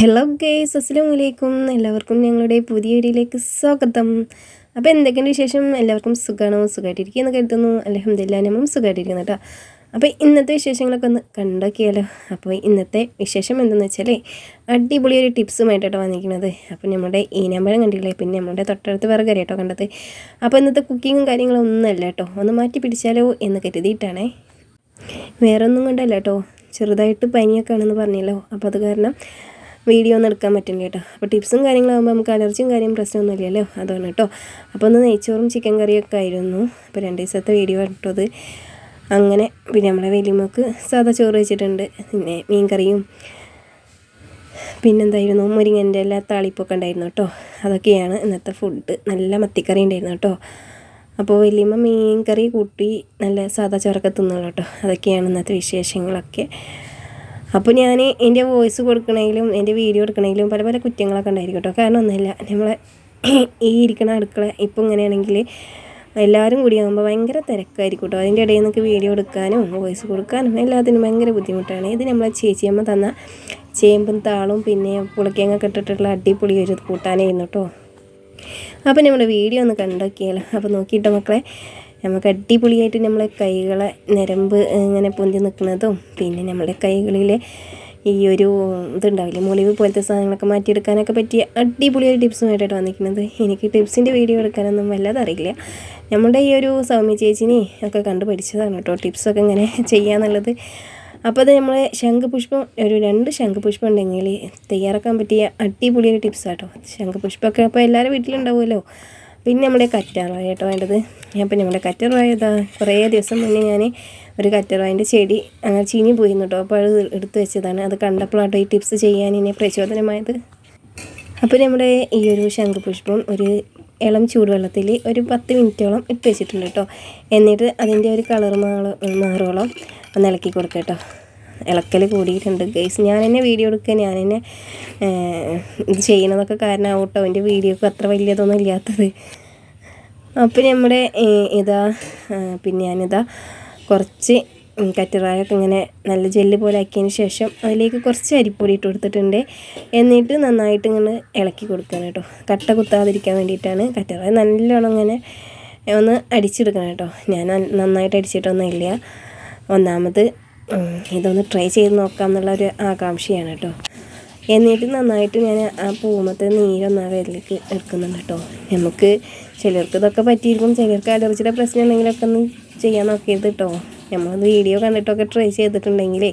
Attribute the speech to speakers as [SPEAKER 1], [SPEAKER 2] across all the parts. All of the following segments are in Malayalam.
[SPEAKER 1] ഹലോ ഗേസ് അസ്സാം വലൈക്കും എല്ലാവർക്കും ഞങ്ങളുടെ പുതിയ വീഡിയോയിലേക്ക് സ്വാഗതം. അപ്പോൾ എന്തൊക്കെയുണ്ട് വിശേഷം? എല്ലാവർക്കും സുഖമാണോ സുഖമായിട്ടിരിക്കുകയെന്ന് കരുതുന്നു. അലഹമില്ല നമ്മളും സുഖമായിട്ടിരിക്കുന്നു കേട്ടോ. അപ്പോൾ ഇന്നത്തെ വിശേഷങ്ങളൊക്കെ ഒന്ന് കണ്ടൊക്കെയല്ലോ അപ്പോൾ ഇന്നത്തെ വിശേഷം എന്തെന്ന് വെച്ചാൽ അടിപൊളി ഒരു ടിപ്സുമായിട്ടാണ് വന്നിരിക്കുന്നത്. അപ്പോൾ നമ്മുടെ ഈനാമ്പഴം കണ്ടില്ലേ? പിന്നെ നമ്മുടെ തൊട്ടടുത്ത് വേറെ കറി കേട്ടോ കണ്ടത്. അപ്പോൾ ഇന്നത്തെ കുക്കിങ്ങും കാര്യങ്ങളും ഒന്നുമല്ല കേട്ടോ. ഒന്ന് മാറ്റി പിടിച്ചാലോ എന്ന് കരുതിയിട്ടാണേ. വേറെ ഒന്നും കൊണ്ടല്ല കേട്ടോ. ചെറുതായിട്ട് പനിയൊക്കെ ആണെന്ന് പറഞ്ഞല്ലോ. അപ്പോൾ അത് കാരണം വീഡിയോ ഒന്നും എടുക്കാൻ പറ്റില്ല കേട്ടോ. അപ്പോൾ ടിപ്സും കാര്യങ്ങളാകുമ്പോൾ നമുക്ക് അലർജിയും കാര്യം പ്രശ്നമൊന്നും ഇല്ലല്ലോ അതാണ് കേട്ടോ. അപ്പോൾ ഒന്ന് നെയ്ച്ചോറും ചിക്കൻ കറിയൊക്കെ ആയിരുന്നു. അപ്പോൾ രണ്ട് ദിവസത്തെ വീഡിയോ ഇട്ടത്. അങ്ങനെ പിന്നെ നമ്മളെ വലിയമ്മക്ക് സാധാ ചോറ് വെച്ചിട്ടുണ്ട്. പിന്നെ മീൻ കറിയും പിന്നെന്തായിരുന്നു? മുരിങ്ങന്റെ എല്ലാ താളിപ്പൊക്കെ ഉണ്ടായിരുന്നു കേട്ടോ. അതൊക്കെയാണ് ഇന്നത്തെ ഫുഡ് നല്ല മത്തിക്കറി ഉണ്ടായിരുന്നു കേട്ടോ. അപ്പോൾ വലിയമ്മ മീൻ കറി കൂട്ടി നല്ല സാധാ ചോറൊക്കെ തിന്നുള്ളൂ കേട്ടോ. അതൊക്കെയാണ് ഇന്നത്തെ വിശേഷങ്ങളൊക്കെ. അപ്പോൾ ഞാൻ എന്റെ വോയിസ് കൊടുക്കണമെങ്കിലും എന്റെ വീഡിയോ എടുക്കണമെങ്കിലും പല പല കുറ്റങ്ങളൊക്കെ ഉണ്ടായിരിക്കും കേട്ടോ. കാരണം ഒന്നുമില്ല. നമ്മളെ ഈ ഇരിക്കണ അടുക്കള ഇപ്പോൾ ഇങ്ങനെയാണെങ്കിൽ എല്ലാവരും കൂടി ആകുമ്പോൾ ഭയങ്കര തിരക്കായിരിക്കും കേട്ടോ. അതിന്റെ ഇടയിൽ നിന്നൊക്കെ വീഡിയോ എടുക്കാനും വോയിസ് കൊടുക്കാനും എല്ലാത്തിനും ഭയങ്കര ബുദ്ധിമുട്ടാണ്. ഇത് നമ്മളെ ചേച്ചിയമ്മ തന്ന ചേമ്പും താളും പിന്നെ പുളിക്കേങ്ങൊക്കെ ഇട്ടിട്ടുള്ള അടിപൊളി ഒരു കൂട്ടാനായിരുന്നു കേട്ടോ. അപ്പോൾ നമ്മുടെ വീഡിയോ ഒന്ന് കണ്ടോക്കിയാലോ. അപ്പോൾ നോക്കിയിട്ട് മക്കളെ. നമുക്ക് അടിപൊളിയായിട്ട് നമ്മളെ കൈകളെ നരമ്പ് ഇങ്ങനെ പൊന്തി നിൽക്കുന്നതും പിന്നെ നമ്മുടെ കൈകളിലെ ഈ ഒരു ഇതുണ്ടാവില്ലേ മുളിവ് പോലത്തെ സാധനങ്ങളൊക്കെ മാറ്റിയെടുക്കാനൊക്കെ പറ്റിയ അടിപൊളിയൊരു ടിപ്സുമായിട്ടാണ് വന്നിരിക്കുന്നത്. എനിക്ക് ടിപ്സിന്റെ വീഡിയോ എടുക്കാനൊന്നും വല്ലാതെ അറിയില്ല. നമ്മുടെ ഈ ഒരു സൗമ്യ ചേച്ചിനെ ഒക്കെ കണ്ടു പഠിച്ചതാണ് കേട്ടോ ടിപ്സൊക്കെ ഇങ്ങനെ ചെയ്യാന്നുള്ളത്. അപ്പോൾ അത് നമ്മൾ ശംഖുപുഷ്പം ഒരു രണ്ട് ശംഖുപുഷ്പം ഉണ്ടെങ്കിൽ തയ്യാറാക്കാൻ പറ്റിയ അടിപൊളിയൊരു ടിപ്സാട്ടോ ശംഖുപുഷ്പമൊക്കെ അപ്പോൾ എല്ലാവരും വീട്ടിലുണ്ടാവുമല്ലോ. പിന്നെ നമ്മുടെ കറ്റാറായ കേട്ടോ വേണ്ടത് അപ്പം നമ്മുടെ കറ്റാറായ ഇതാ കുറേ ദിവസം മുന്നേ ഞാൻ ഒരു കറ്റാറായന്റെ ചെടി അങ്ങനെ ചീഞ്ഞു പോയിരുന്നു കേട്ടോ അപ്പോൾ അത് എടുത്ത് വെച്ചതാണ്. അത് കണ്ടപ്പോഴാട്ടോ ഈ ടിപ്സ് ചെയ്യാൻ ഇനി പ്രചോദനമായത്. അപ്പോൾ നമ്മുടെ ഈ ഒരു ശംഖുപുഷ്പം ഒരു ഇളം ചൂടുവെള്ളത്തിൽ ഒരു പത്ത് മിനിറ്റോളം ഇട്ട് വെച്ചിട്ടുണ്ട് കേട്ടോ. എന്നിട്ട് അതിന്റെ ഒരു കളർ മാറോളം ഒന്ന് ഇളക്കി കൊടുക്കുക കേട്ടോ. ഇളക്കൽ കൂടിയിട്ടുണ്ട്. ഗൈസ് ഞാൻ തന്നെ വീഡിയോ എടുക്കുക ഞാൻ തന്നെ ഇത് ചെയ്യണതൊക്കെ കാരണമാവട്ടോ എന്റെ വീഡിയോക്ക് അത്ര വലിയതൊന്നും ഇല്ലാത്തത്. അപ്പോൾ നമ്മുടെ ഇതാ പിന്നെ ഞാനിതാ കുറച്ച് കറ്ററായൊക്കെ ഇങ്ങനെ നല്ല ജെല്ല് പോലെ ആക്കിയതിന് ശേഷം അതിലേക്ക് കുറച്ച് അരിപ്പൊടി ഇട്ട് കൊടുത്തിട്ടുണ്ട്. എന്നിട്ട് നന്നായിട്ട് ഇങ്ങനെ ഇളക്കി കൊടുക്കണം കേട്ടോ. കട്ട കുത്താതിരിക്കാൻ വേണ്ടിയിട്ടാണ് കറ്ററായ നല്ലോണം ഇങ്ങനെ ഒന്ന് അടിച്ചെടുക്കണം കേട്ടോ. ഞാൻ നന്നായിട്ട് അടിച്ചിട്ടൊന്നുമില്ല. ഒന്നാമത് ഇതൊന്ന് ട്രൈ ചെയ്ത് നോക്കാം എന്നുള്ള ഒരു ആകാംക്ഷയാണ് കേട്ടോ എന്നിട്ട് നന്നായിട്ട് ഞാൻ ആ പൂമത്തെ നീരൊന്ന് ആ വിരലേക്ക് എടുക്കുന്നുണ്ട് കേട്ടോ നമുക്ക് ചിലർക്ക് ഇതൊക്കെ പറ്റിയിരിക്കും ചിലർക്ക് അലർജിയുടെ പ്രശ്നം ഉണ്ടെങ്കിലൊക്കെ ഒന്ന് ചെയ്യാൻ നോക്കിയത് കേട്ടോ നമ്മൾ വീഡിയോ കണ്ടിട്ടൊക്കെ ട്രൈ ചെയ്തിട്ടുണ്ടെങ്കിൽ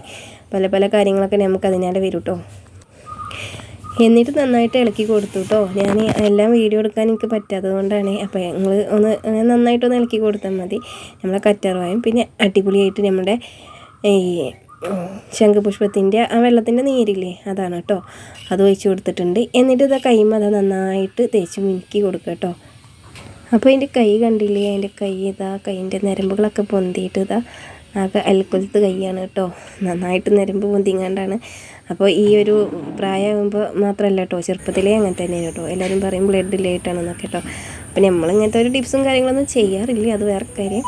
[SPEAKER 1] പല പല കാര്യങ്ങളൊക്കെ നമുക്ക് അതിനാലെ വരും കേട്ടോ എന്നിട്ട് നന്നായിട്ട് ഇളക്കി കൊടുത്തു കേട്ടോ ഞാൻ എല്ലാം വീഡിയോ എടുക്കാൻ എനിക്ക് പറ്റാത്തത് കൊണ്ടാണ്. അപ്പോൾ ഞങ്ങൾ ഒന്ന് നന്നായിട്ടൊന്ന് ഇളക്കി കൊടുത്താൽ മതി. നമ്മളെ കറ്റാർവായും പിന്നെ അടിപൊളിയായിട്ട് നമ്മുടെ ഈ ശംഖുപുഷ്പത്തിന്റെ ആ വെള്ളത്തിന്റെ നീരില്ലേ അതാണ് കേട്ടോ അത് ഒഴിച്ച് കൊടുത്തിട്ടുണ്ട്. എന്നിട്ട് ഇതാ കൈമ അത് നന്നായിട്ട് തേച്ച് മിനുക്കി കൊടുക്കുക കേട്ടോ അപ്പോൾ അതിന്റെ കൈ കണ്ടില്ലേ അതിന്റെ കൈ ഇതാ കൈന്റെ നരമ്പുകളൊക്കെ പൊന്തിയിട്ട് ഇതാ ആകെ അൽക്കുലത്ത് കൈയാണ് കേട്ടോ നന്നായിട്ട് നരമ്പ് പൊന്തിങ്ങാണ്ടാണ്. അപ്പോൾ ഈ ഒരു പ്രായമാകുമ്പോൾ മാത്രമല്ല കേട്ടോ ചെറുപ്പത്തിലേ അങ്ങനെ തന്നെയാണ് കേട്ടോ എല്ലാവരും പറയും ബ്ലഡ് ലേറ്റാണെന്നൊക്കെ കേട്ടോ അപ്പോൾ നമ്മളിങ്ങനത്തെ ഒരു ടിപ്സും കാര്യങ്ങളൊന്നും ചെയ്യാറില്ല. അത് വേറെ കാര്യം.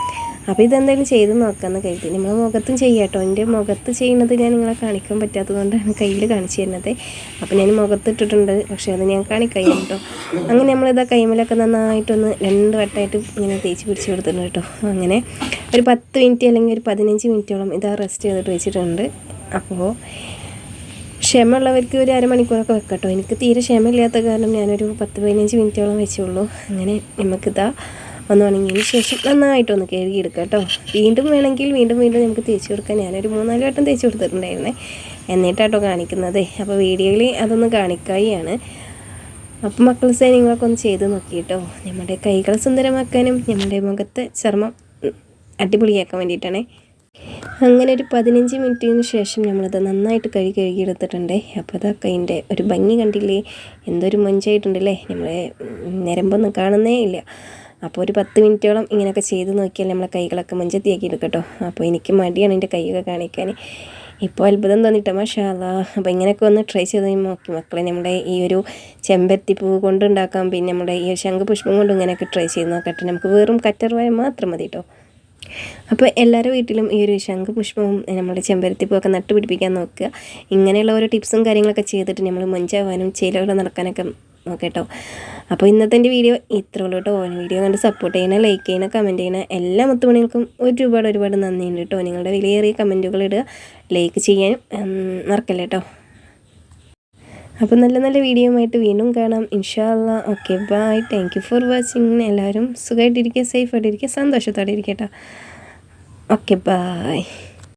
[SPEAKER 1] അപ്പോൾ ഇതെന്തായാലും ചെയ്ത് നോക്കാമെന്ന് കരുതി. നമ്മൾ മുഖത്തും ചെയ്യാം കേട്ടോ. എന്റെ മുഖത്ത് ചെയ്യുന്നത് ഞാൻ നിങ്ങളെ കാണിക്കാൻ പറ്റാത്തതുകൊണ്ടാണ് കയ്യിൽ കാണിച്ചു തരുന്നത്. അപ്പോൾ ഞാൻ മുഖത്ത് ഇട്ടിട്ടുണ്ട്. പക്ഷേ അത് ഞാൻ കാണിക്കാം കേട്ടോ. അങ്ങനെ നമ്മളിതാ കൈമലൊക്കെ നന്നായിട്ടൊന്ന് രണ്ട് വട്ടമായിട്ട് ഇങ്ങനെ തേച്ച് പിടിച്ച് കൊടുത്തിട്ടുണ്ട് കേട്ടോ. അങ്ങനെ ഒരു പത്ത് മിനിറ്റ് അല്ലെങ്കിൽ ഒരു പതിനഞ്ച് മിനിറ്റോളം ഇതാ റെസ്റ്റ് ചെയ്തിട്ട് വെച്ചിട്ടുണ്ട്. അപ്പോൾ ക്ഷമയുള്ളവർക്ക് ഒരു അരമണിക്കൂറൊക്കെ വെക്കട്ടോ എനിക്ക് തീരെ ക്ഷമയില്ലാത്ത കാരണം ഞാനൊരു പത്ത് പതിനഞ്ച് മിനിറ്റോളം വെച്ചുള്ളൂ. അങ്ങനെ നമുക്കിതാ ഒന്ന് ഉണങ്ങിയതിന് ശേഷം നന്നായിട്ടൊന്ന് കഴുകിയെടുക്കുക കേട്ടോ. വീണ്ടും വേണമെങ്കിൽ വീണ്ടും വീണ്ടും നമുക്ക് തേച്ചു കൊടുക്കാം. ഞാനൊരു മൂന്നാൽ വട്ടം തേച്ച് കൊടുത്തിട്ടുണ്ടായിരുന്നേ. എന്നിട്ടാട്ടോ കാണിക്കുന്നത്. അപ്പോൾ വീഡിയോയിൽ അതൊന്ന് കാണിക്കുകയാണ് അപ്പം മക്കൾ നിങ്ങളൊക്കെ ഒന്ന് ചെയ്ത് നോക്കിയിട്ടോ. നമ്മുടെ കൈകൾ സുന്ദരമാക്കാനും നമ്മുടെ മുഖത്തെ ചർമ്മം അടിപൊളിയാക്കാൻ വേണ്ടിയിട്ടാണേ. അങ്ങനെ ഒരു പതിനഞ്ച് മിനിറ്റിന് ശേഷം നമ്മളത് നന്നായിട്ട് കഴുകി കഴുകിയെടുത്തിട്ടുണ്ട്. അപ്പോൾ അതൊക്കെ അതിന്റെ ഒരു ഭംഗി കണ്ടില്ലേ? എന്തൊരു മൊഞ്ചായിട്ടുണ്ടല്ലേ നമ്മളെ നിരമ്പൊന്നും കാണുന്നേ ഇല്ല. അപ്പോൾ ഒരു പത്ത് മിനിറ്റോളം ഇങ്ങനെയൊക്കെ ചെയ്ത് നോക്കിയാൽ നമ്മളെ കൈകളൊക്കെ മഞ്ചത്തിയാക്കി എടുക്കട്ടോ അപ്പോൾ എനിക്ക് മടിയാണ് എന്റെ കൈയൊക്കെ കാണിക്കാൻ. ഇപ്പോൾ അത്ഭുതം തോന്നിട്ടോ മാഷാ അപ്പോൾ ഇങ്ങനെയൊക്കെ ഒന്ന് ട്രൈ ചെയ്ത് നോക്കി മക്കളെ നമ്മുടെ ഈ ഒരു ചെമ്പരത്തിപ്പൂ കൊണ്ടുണ്ടാക്കാം പിന്നെ നമ്മുടെ ഈ ശംഖുപുഷ്പം കൊണ്ട് ഇങ്ങനെയൊക്കെ ട്രൈ ചെയ്ത് നോക്കട്ടെ നമുക്ക് വെറും കറ്റർവായ മാത്രം മതി കേട്ടോ. അപ്പോൾ എല്ലാവരുടെ വീട്ടിലും ഈ ഒരു ശംഖുപുഷ്പവും നമ്മുടെ ചെമ്പരത്തിപ്പൂവൊക്കെ നട്ടുപിടിപ്പിക്കാൻ നോക്കുക. ഇങ്ങനെയുള്ള ഓരോ ടിപ്സും കാര്യങ്ങളൊക്കെ ചെയ്തിട്ട് നമ്മൾ മഞ്ചാവാനും ചേലകൾ നടക്കാനൊക്കെ നോക്കട്ടോ അപ്പോൾ ഇന്നത്തെ എന്റെ വീഡിയോ ഇത്ര ഉള്ളൂ കേട്ടോ വീഡിയോ കണ്ട് സപ്പോർട്ട് ചെയ്യണ ലൈക്ക് ചെയ്യണ കമന്റ് ചെയ്യണ എല്ലാ മുത്തുമണികൾക്കും ഒരുപാട് ഒരുപാട് നന്ദിയുണ്ട് കേട്ടോ നിങ്ങളുടെ വിലയേറിയ കമന്റുകൾ ഇടുക ലൈക്ക് ചെയ്യാനും മറക്കല്ലേ കേട്ടോ അപ്പോൾ നല്ല നല്ല വീഡിയോയുമായിട്ട് വീണ്ടും കാണാം. ഇൻഷാല്ല okay bye thank you for watching എല്ലാവരും സുഖമായിട്ടിരിക്കുക സേഫായിട്ടിരിക്കുക സന്തോഷത്തോടെ ഇരിക്കട്ടോ ഓക്കെ ബൈ